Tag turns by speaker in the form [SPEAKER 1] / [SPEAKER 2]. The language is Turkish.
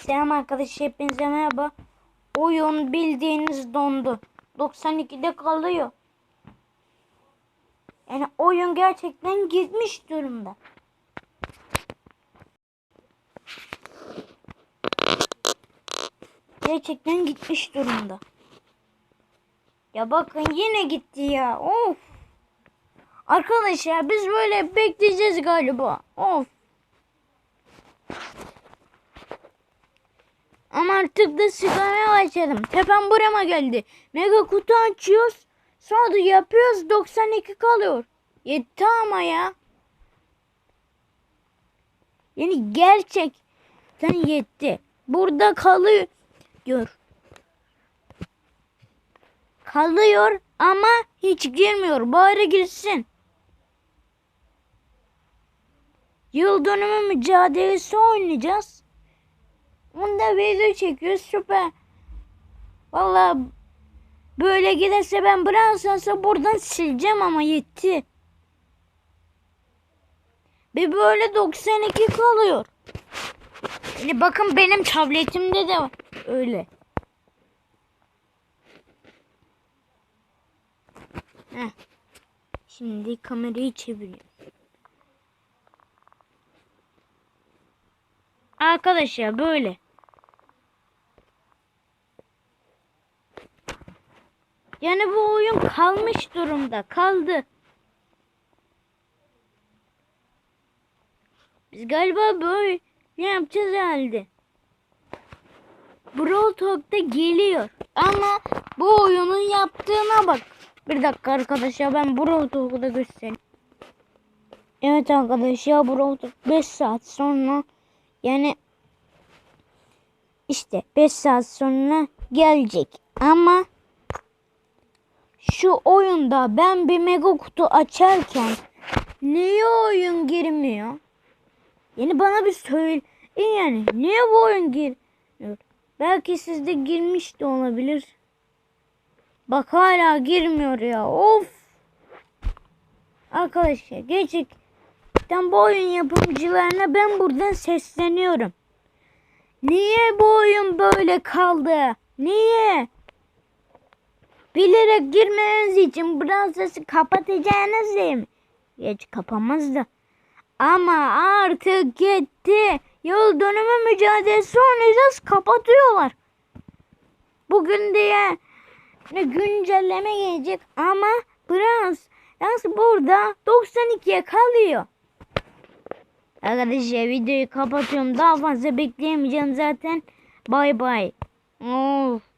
[SPEAKER 1] Selam arkadaşlar hepinize merhaba. Oyun bildiğiniz dondu. 92'de kalıyor. Yani oyun gerçekten gitmiş durumda. Gerçekten gitmiş durumda. Ya bakın yine gitti ya. Of. Arkadaşlar biz böyle bekleyeceğiz galiba. Of. Artık da sigaraya başladım. Tepem burama geldi. Mega kutu açıyoruz. Sonra da yapıyoruz 92 kalıyor. Yetti ama ya. Yani gerçekten yetti. Burada kalıyor. Kalıyor ama hiç girmiyor. Bari girsin. Yıl dönümü mücadelesi oynayacağız. Bunda video çekiyoruz süper. Valla böyle giderse ben Brawl buradan sileceğim ama yetti. Bir böyle 92 kalıyor. Yani bakın benim tabletimde de. Öyle. Heh. Şimdi kamerayı çeviriyorum. Arkadaşlar böyle. Yani bu oyun kalmış durumda. Kaldı. Biz galiba böyle yapacağız herhalde. Brawl Talk'ta geliyor. Ama bu oyunun yaptığına bak. Bir dakika arkadaşlar ben Brawl Talk'u da göstereyim. Evet arkadaşlar Brawl Talk 5 saat sonra yani işte 5 saat sonra gelecek. Ama şu oyunda ben bir mega kutu açarken niye oyun girmiyor? Yani bana bir söyle yani niye bu oyun girmiyor? Belki sizde girmiş de olabilir. Bak hala girmiyor ya. Of. Arkadaşlar gerçekten bu oyun yapımcılarına ben buradan sesleniyorum. Niye bu oyun böyle kaldı? Niye? Bilerek girmeniz için Brawl kapatacağınız değil mi? Geç kapamaz da. Ama artık gitti. Yıl dönümü mücadelesi oynayacağız kapatıyorlar. Bugün diye güncelleme gelecek ama biraz Yalnız burada 92'ye kalıyor. Arkadaşlar videoyu kapatıyorum. Daha fazla bekleyemeyeceğim zaten. Bay bay. Of.